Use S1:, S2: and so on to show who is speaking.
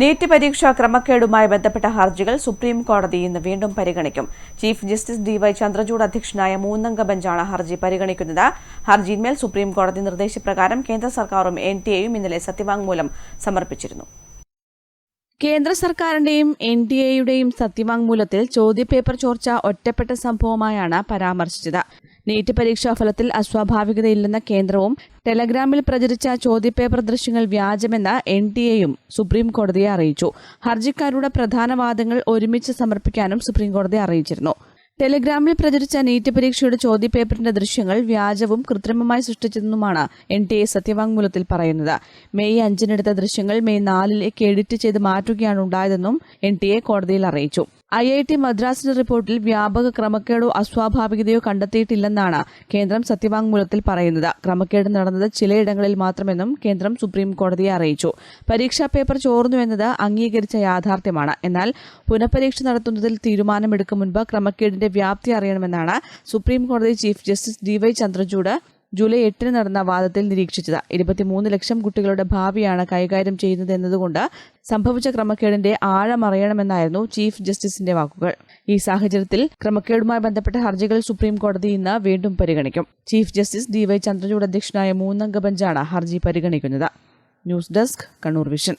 S1: NEET പരീക്ഷാ ക്രമക്കേടുമായി ബന്ധപ്പെട്ട ഹർജികൾ സുപ്രീം കോടതി ഇന്ന് വീണ്ടും പരിഗണിക്കും. Chief justice D Y Chandrachud അധ്യക്ഷനായ മൂന്നംഗ ബെഞ്ചാണ് ഹർജി പരിഗണിക്കുന്നത്. ഹർജിയിന്മേൽ സുപ്രീം കോടതി നിർദ്ദേശപ്രകാരം കേന്ദ്ര സർക്കാരും എൻ ടി എയും ഇന്നലെ സത്യവാങ്മൂലം സമർപ്പിച്ചിരുന്നു. കേന്ദ്ര സർക്കാരിന്റെയും എൻ ഡി എയുടെയും സത്യവാങ്മൂലത്തിൽ ചോദ്യപേപ്പർ ചോർച്ച ഒറ്റപ്പെട്ട സംഭവമായാണ് പരാമർശിച്ചത്. നീറ്റ് പരീക്ഷാ ഫലത്തിൽ അസ്വാഭാവികതയില്ലെന്ന കേന്ദ്രവും ടെലഗ്രാമിൽ പ്രചരിച്ച ചോദ്യപേപ്പർ ദൃശ്യങ്ങൾ വ്യാജമെന്ന എൻ ടി എയും സുപ്രീം കോടതിയെ അറിയിച്ചു. ഹർജിക്കാരുടെ പ്രധാന വാദങ്ങൾ ഒരുമിച്ച് സമർപ്പിക്കാനും സുപ്രീം കോടതി അറിയിച്ചിരുന്നു. ടെലിഗ്രാമിൽ പ്രചരിച്ച നീറ്റ് പരീക്ഷയുടെ ചോദ്യപേപ്പറിന്റെ ദൃശ്യങ്ങൾ വ്യാജവും കൃത്രിമമായി സൃഷ്ടിച്ചതെന്നുമാണ് എൻ ടി എ സത്യവാങ്മൂലത്തിൽ പറയുന്നത്. മെയ് അഞ്ചിനെടുത്ത ദൃശ്യങ്ങൾ മെയ് നാലിലേക്ക് എഡിറ്റ് ചെയ്ത് മാറ്റുകയാണ് ഉണ്ടായതെന്നും എൻ ടി എ കോടതിയിൽ അറിയിച്ചു. ഐ ഐ ടി മദ്രാസിന്റെ റിപ്പോർട്ടിൽ വ്യാപക ക്രമക്കേടോ അസ്വാഭാവികതയോ കണ്ടെത്തിയിട്ടില്ലെന്നാണ് കേന്ദ്രം സത്യവാങ്മൂലത്തിൽ പറയുന്നത്. ക്രമക്കേട് നടന്നത് ചിലയിടങ്ങളിൽ മാത്രമെന്നും കേന്ദ്രം സുപ്രീം കോടതിയെ അറിയിച്ചു. പരീക്ഷാ പേപ്പർ ചോർന്നുവെന്നത് അംഗീകരിച്ച യാഥാർത്ഥ്യമാണ്. എന്നാൽ പുനഃപരീക്ഷ നടത്തുന്നതിൽ തീരുമാനമെടുക്കും മുൻപ് ക്രമക്കേടിന്റെ വ്യാപ്തി അറിയണമെന്നാണ് സുപ്രീം കോടതി chief justice D Y Chandrachud July എട്ടിന് നടന്ന വാദത്തിൽ നിരീക്ഷിച്ചത്. ഇരുപത്തിമൂന്ന് ലക്ഷം കുട്ടികളുടെ ഭാവിയാണ് കൈകാര്യം ചെയ്യുന്നത് എന്നതുകൊണ്ട് സംഭവിച്ച ക്രമക്കേടിന്റെ ആഴമറിയണമെന്നായിരുന്നു ചീഫ് ജസ്റ്റിസിന്റെ വാക്കുകൾ. ഈ സാഹചര്യത്തിൽ ക്രമക്കേടുമായി ബന്ധപ്പെട്ട ഹർജികൾ സുപ്രീം കോടതി ഇന്ന് വീണ്ടും പരിഗണിക്കും. Chief justice D Y Chandrachud അധ്യക്ഷനായ മൂന്നംഗ ബെഞ്ചാണ് ഹർജി പരിഗണിക്കുന്നത്. News desk Kannur vision.